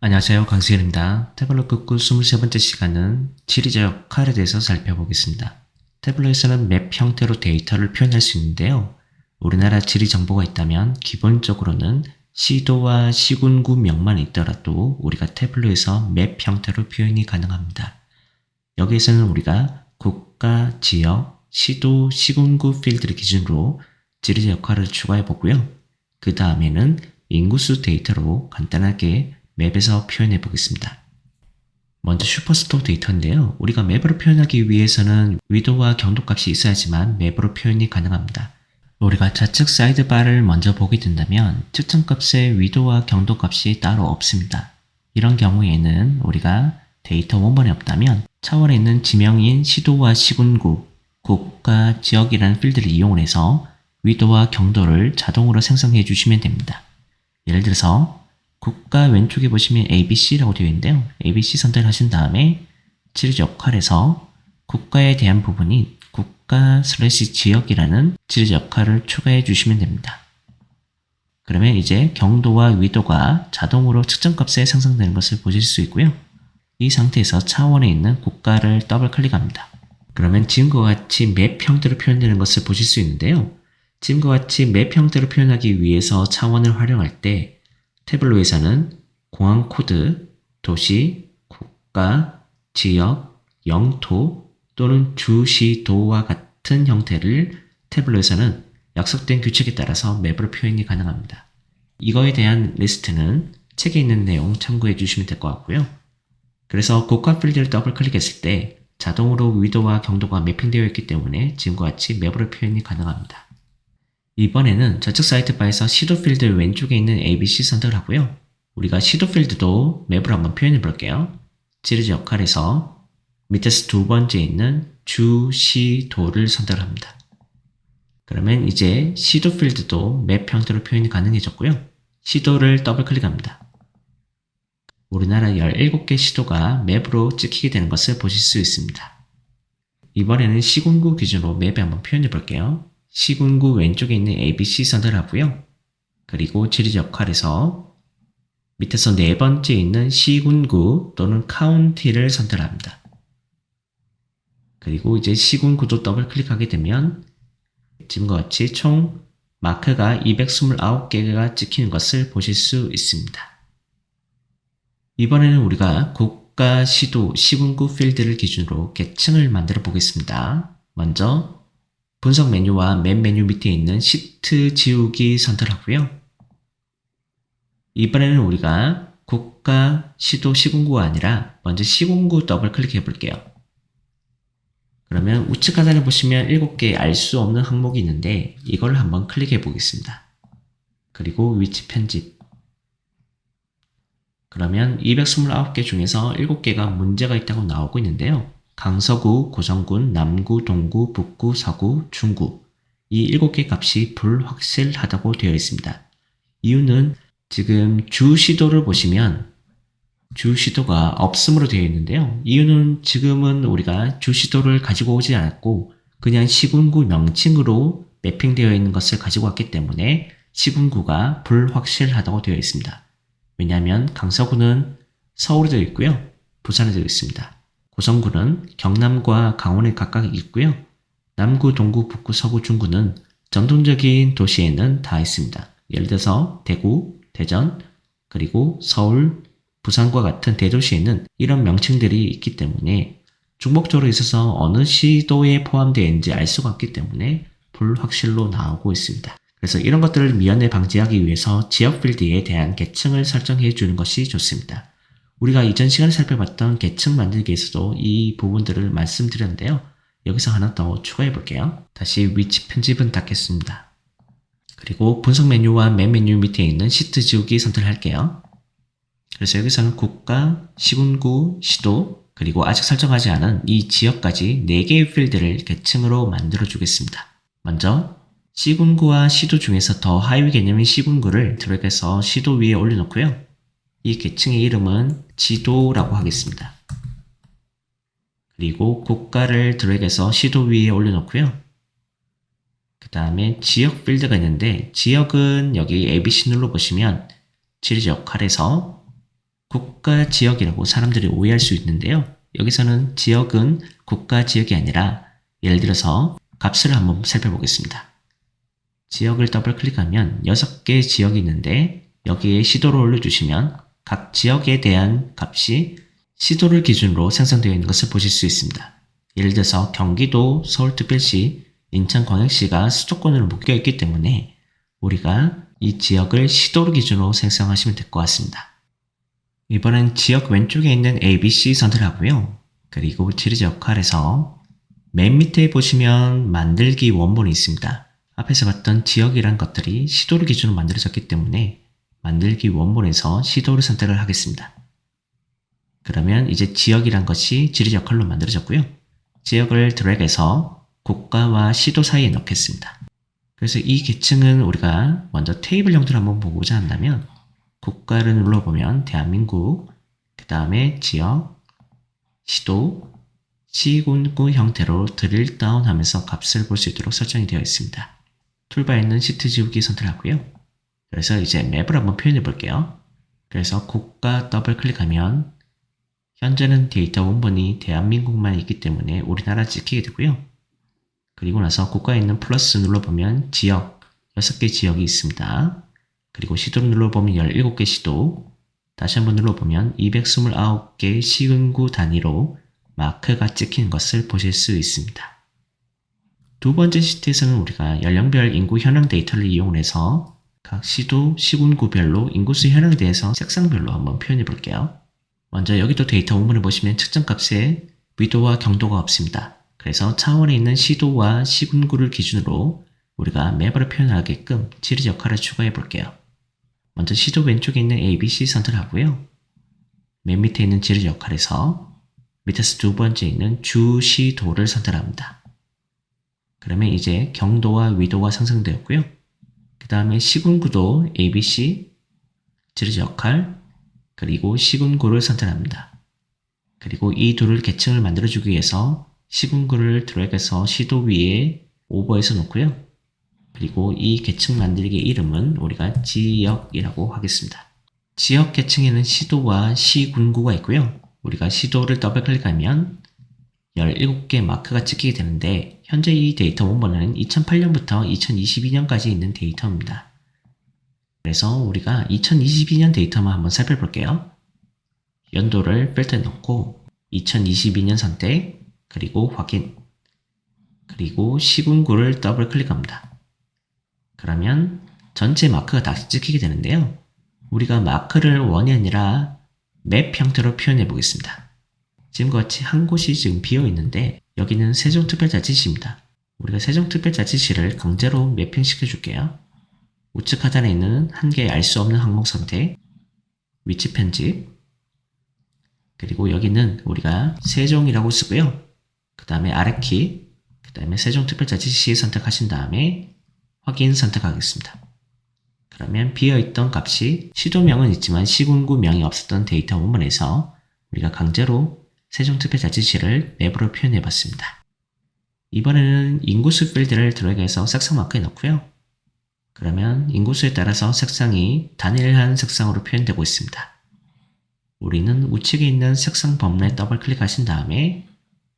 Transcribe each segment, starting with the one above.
안녕하세요. 강승현입니다. 태블로 끝구 23번째 시간은 지리자 역할에 대해서 살펴보겠습니다. 태블로에서는 맵 형태로 데이터를 표현할 수 있는데요. 우리나라 지리 정보가 있다면 기본적으로는 시도와 시군구 명만 있더라도 우리가 태블로에서 맵 형태로 표현이 가능합니다. 여기에서는 우리가 국가, 지역, 시도, 시군구 필드를 기준으로 지리자 역할을 추가해 보고요. 그 다음에는 인구수 데이터로 간단하게 맵에서 표현해 보겠습니다. 먼저 슈퍼스토어 데이터인데요. 우리가 맵으로 표현하기 위해서는 위도와 경도값이 있어야지만 맵으로 표현이 가능합니다. 우리가 좌측 사이드바를 먼저 보게 된다면 측정값의 위도와 경도 값이 따로 없습니다. 이런 경우에는 우리가 데이터 원본이 없다면 차원에 있는 지명인 시도와 시군구, 국가, 지역이라는 필드를 이용해서 위도와 경도를 자동으로 생성해 주시면 됩니다. 예를 들어서 국가 왼쪽에 보시면 ABC라고 되어 있는데요. ABC 선택하신 다음에 지리 역할에서 국가에 대한 부분이 국가 슬래시 지역이라는 지리 역할을 추가해 주시면 됩니다. 그러면 이제 경도와 위도가 자동으로 측정값에 생성되는 것을 보실 수 있고요. 이 상태에서 차원에 있는 국가를 더블 클릭합니다. 그러면 지금과 같이 맵 형태로 표현되는 것을 보실 수 있는데요. 지금과 같이 맵 형태로 표현하기 위해서 차원을 활용할 때 태블로에서는 공항 코드, 도시, 국가, 지역, 영토 또는 주시도와 같은 형태를 태블로에서는 약속된 규칙에 따라서 맵으로 표현이 가능합니다. 이거에 대한 리스트는 책에 있는 내용 참고해 주시면 될 것 같고요. 그래서 국가 필드를 더블 클릭했을 때 자동으로 위도와 경도가 매핑되어 있기 때문에 지금과 같이 맵으로 표현이 가능합니다. 이번에는 저측 사이트 바에서 시도 필드 왼쪽에 있는 ABC 선택을 하고요. 우리가 시도 필드도 맵으로 한번 표현해 볼게요. 지르지 역할에서 밑에서 두 번째 있는 주 시 도를 선택을 합니다. 그러면 이제 시도 필드도 맵 형태로 표현이 가능해졌고요. 시도를 더블 클릭합니다. 우리나라 17개 시도가 맵으로 찍히게 되는 것을 보실 수 있습니다. 이번에는 시군구 기준으로 맵에 한번 표현해 볼게요. 시군구 왼쪽에 있는 ABC 선택을 하고요. 그리고 지리 역할에서 밑에서 네 번째 있는 시군구 또는 카운티를 선택합니다. 그리고 이제 시군구도 더블 클릭하게 되면 지금과 같이 총 마크가 229개가 찍히는 것을 보실 수 있습니다. 이번에는 우리가 국가, 시도, 시군구 필드를 기준으로 계층을 만들어 보겠습니다. 먼저 분석 메뉴와 맨 메뉴 밑에 있는 시트 지우기 선택하고요. 이번에는 우리가 국가, 시도, 시군구가 아니라 먼저 시군구 더블 클릭해 볼게요. 그러면 우측 하단에 보시면 7개 알수 없는 항목이 있는데 이걸 한번 클릭해 보겠습니다. 그리고 위치 편집 그러면 229개 중에서 7개가 문제가 있다고 나오고 있는데요. 강서구, 고성군, 남구, 동구, 북구, 서구, 중구 이 7개 값이 불확실하다고 되어 있습니다. 이유는 지금 주시도를 보시면 주시도가 없음으로 되어 있는데요. 이유는 지금은 우리가 주시도를 가지고 오지 않았고 그냥 시군구 명칭으로 매핑되어 있는 것을 가지고 왔기 때문에 시군구가 불확실하다고 되어 있습니다. 왜냐하면 강서구는 서울에 되어 있고요. 부산에 되어 있습니다. 고성구는 경남과 강원에 각각 있고요. 남구, 동구, 북구, 서구, 중구는 전통적인 도시에는 다 있습니다. 예를 들어서 대구, 대전, 그리고 서울, 부산과 같은 대도시에는 이런 명칭들이 있기 때문에 중복적으로 있어서 어느 시도에 포함되어 있는지 알 수가 없기 때문에 불확실로 나오고 있습니다. 그래서 이런 것들을 미연에 방지하기 위해서 지역 필드에 대한 계층을 설정해 주는 것이 좋습니다. 우리가 이전 시간에 살펴봤던 계층 만들기에서도 이 부분들을 말씀드렸는데요. 여기서 하나 더 추가해 볼게요. 다시 위치 편집은 닫겠습니다. 그리고 분석 메뉴와 맨 메뉴 밑에 있는 시트 지우기 선택을 할게요. 그래서 여기서는 국가, 시군구, 시도, 그리고 아직 설정하지 않은 이 지역까지 4개의 필드를 계층으로 만들어 주겠습니다. 먼저 시군구와 시도 중에서 더 하위 개념인 시군구를 드래그해서 시도 위에 올려놓고요. 이 계층의 이름은 지도라고 하겠습니다. 그리고 국가를 드래그해서 시도 위에 올려놓고요. 그 다음에 지역 필드가 있는데 지역은 여기 ABC 눌러 보시면 지리 역할에서 국가 지역이라고 사람들이 오해할 수 있는데요. 여기서는 지역은 국가 지역이 아니라 예를 들어서 값을 한번 살펴보겠습니다. 지역을 더블 클릭하면 6개의 지역이 있는데 여기에 시도를 올려주시면 각 지역에 대한 값이 시도를 기준으로 생성되어 있는 것을 보실 수 있습니다. 예를 들어서 경기도, 서울특별시, 인천광역시가 수도권으로 묶여 있기 때문에 우리가 이 지역을 시도를 기준으로 생성하시면 될 것 같습니다. 이번엔 지역 왼쪽에 있는 ABC 선택하고요. 그리고 지리지 역할에서 맨 밑에 보시면 만들기 원본이 있습니다. 앞에서 봤던 지역이란 것들이 시도를 기준으로 만들어졌기 때문에 만들기 원본에서 시도를 선택을 하겠습니다. 그러면 이제 지역이란 것이 지리 역할로 만들어졌고요. 지역을 드래그해서 국가와 시도 사이에 넣겠습니다. 그래서 이 계층은 우리가 먼저 테이블 형태로 한번 보고자 한다면 국가를 눌러보면 대한민국, 그 다음에 지역, 시도, 시군구 형태로 드릴 다운 하면서 값을 볼 수 있도록 설정이 되어 있습니다. 툴바에 있는 시트 지우기 선택하고요. 그래서 이제 맵을 한번 표현해 볼게요. 그래서 국가 더블 클릭하면 현재는 데이터 원본이 대한민국만 있기 때문에 우리나라 찍히게 되고요. 그리고 나서 국가에 있는 플러스 눌러보면 지역, 6개 지역이 있습니다. 그리고 시도를 눌러보면 17개 시도, 다시 한번 눌러보면 229개 시군구 단위로 마크가 찍힌 것을 보실 수 있습니다. 두 번째 시트에서는 우리가 연령별 인구 현황 데이터를 이용해서 각 시도, 시군구별로 인구수 현황에 대해서 색상별로 한번 표현해 볼게요. 먼저 여기도 데이터 원문을 보시면 측정값에 위도와 경도가 없습니다. 그래서 차원에 있는 시도와 시군구를 기준으로 우리가 맵으로 표현하게끔 지리 역할을 추가해 볼게요. 먼저 시도 왼쪽에 있는 ABC 선택 하고요. 맨 밑에 있는 지리 역할에서 밑에서 두 번째 있는 주시도를 선택합니다. 그러면 이제 경도와 위도가 상승되었고요. 그 다음에 시군구도 ABC, 지리 역할, 그리고 시군구를 선택합니다. 그리고 이 둘을 계층을 만들어주기 위해서 시군구를 드래그해서 시도 위에 오버해서 놓고요. 그리고 이 계층 만들기의 이름은 우리가 지역이라고 하겠습니다. 지역 계층에는 시도와 시군구가 있고요. 우리가 시도를 더블 클릭하면 17개 마크가 찍히게 되는데 현재 이 데이터 원본은 2008년부터 2022년까지 있는 데이터입니다. 그래서 우리가 2022년 데이터만 한번 살펴볼게요. 연도를 필터에 넣고 2022년 선택 그리고 확인 그리고 시군구를 더블 클릭합니다. 그러면 전체 마크가 다시 찍히게 되는데요. 우리가 마크를 원이 아니라 맵 형태로 표현해 보겠습니다. 지금과 같이 한 곳이 지금 비어 있는데 여기는 세종특별자치시입니다. 우리가 세종특별자치시를 강제로 매핑시켜 줄게요. 우측 하단에 있는 한 개의 알 수 없는 항목 선택, 위치 편집, 그리고 여기는 우리가 세종이라고 쓰고요. 그 다음에 아래키, 그 다음에 세종특별자치시 선택하신 다음에 확인 선택하겠습니다. 그러면 비어있던 값이 시도명은 있지만 시군구명이 없었던 데이터 원본에서 우리가 강제로 세종특별자치시를 맵으로 표현해 봤습니다. 이번에는 인구수 필드를 드래그해서 색상 마크에 넣고요. 그러면 인구수에 따라서 색상이 단일한 색상으로 표현되고 있습니다. 우리는 우측에 있는 색상 범례 더블 클릭하신 다음에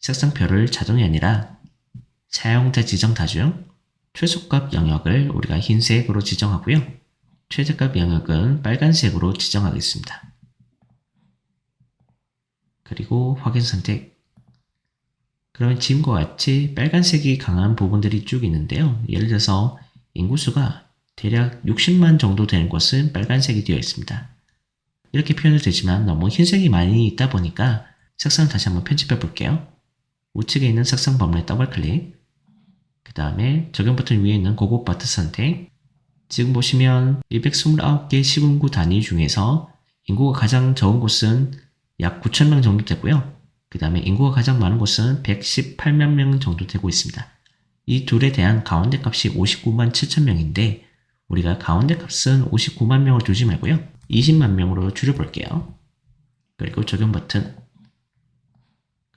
색상표를 자동이 아니라 사용자 지정 다중 최소값 영역을 우리가 흰색으로 지정하고요. 최저값 영역은 빨간색으로 지정하겠습니다. 그리고 확인 선택. 그러면 지금과 같이 빨간색이 강한 부분들이 쭉 있는데요. 예를 들어서 인구수가 대략 60만 정도 되는 곳은 빨간색이 되어 있습니다. 이렇게 표현이 되지만 너무 흰색이 많이 있다 보니까 색상을 다시 한번 편집해 볼게요. 우측에 있는 색상 범례 더블 클릭. 그 다음에 적용 버튼 위에 있는 고급 바트 선택. 지금 보시면 229개 시군구 단위 중에서 인구가 가장 적은 곳은 약 9천 명 정도 되고요. 그 다음에 인구가 가장 많은 곳은 118만 명 정도 되고 있습니다. 이 둘에 대한 가운데 값이 59만 7천 명인데 우리가 가운데 값은 59만 명을 두지 말고요. 20만 명으로 줄여볼게요. 그리고 적용 버튼.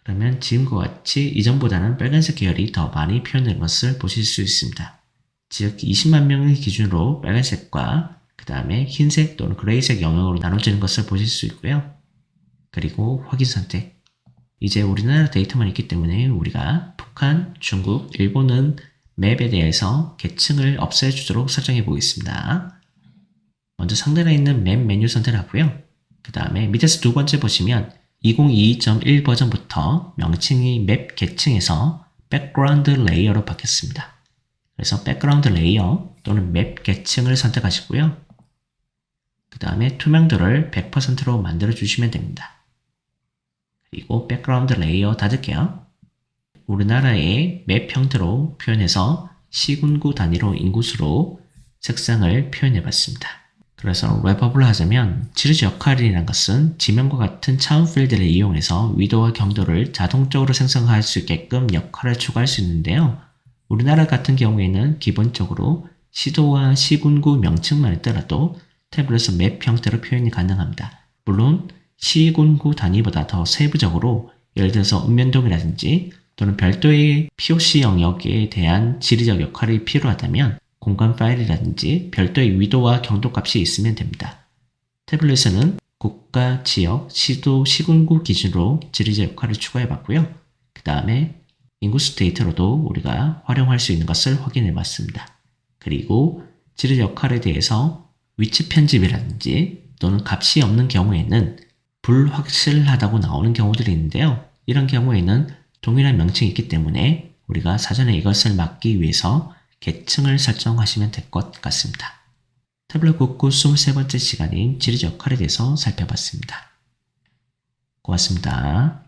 그러면 지금과 같이 이전보다는 빨간색 계열이 더 많이 표현된 것을 보실 수 있습니다. 즉 20만 명의 기준으로 빨간색과 그 다음에 흰색 또는 그레이색 영역으로 나눠지는 것을 보실 수 있고요. 그리고 확인 선택. 이제 우리나라 데이터만 있기 때문에 우리가 북한, 중국, 일본은 맵에 대해서 계층을 없애주도록 설정해 보겠습니다. 먼저 상단에 있는 맵 메뉴 선택하고요. 그 다음에 밑에서 두 번째 보시면 2022.1 버전부터 명칭이 맵 계층에서 백그라운드 레이어로 바뀌었습니다. 그래서 백그라운드 레이어 또는 맵 계층을 선택하시고요. 그 다음에 투명도를 100%로 만들어 주시면 됩니다. 그리고 백그라운드 레이어 닫을게요. 우리나라의 맵 형태로 표현해서 시군구 단위로 인구수로 색상을 표현해 봤습니다. 그래서 랩업을 하자면 지르지 역할이라는 것은 지명과 같은 차원 필드를 이용해서 위도와 경도를 자동적으로 생성할 수 있게끔 역할을 추가할 수 있는데요. 우리나라 같은 경우에는 기본적으로 시도와 시군구 명칭만 있더라도 태블릿에서 맵 형태로 표현이 가능합니다. 물론 시군구 단위보다 더 세부적으로 예를 들어서 읍면동이라든지 또는 별도의 POC 영역에 대한 지리적 역할이 필요하다면 공간 파일이라든지 별도의 위도와 경도 값이 있으면 됩니다. 태블릿에는 국가, 지역, 시도, 시군구 기준으로 지리적 역할을 추가해 봤고요. 그 다음에 인구수 데이터로도 우리가 활용할 수 있는 것을 확인해 봤습니다. 그리고 지리 역할에 대해서 위치 편집이라든지 또는 값이 없는 경우에는 불확실하다고 나오는 경우들이 있는데요. 이런 경우에는 동일한 명칭이 있기 때문에 우리가 사전에 이것을 막기 위해서 계층을 설정하시면 될 것 같습니다. 태블릿 국구 23번째 시간인 지리적 역할에 대해서 살펴봤습니다. 고맙습니다.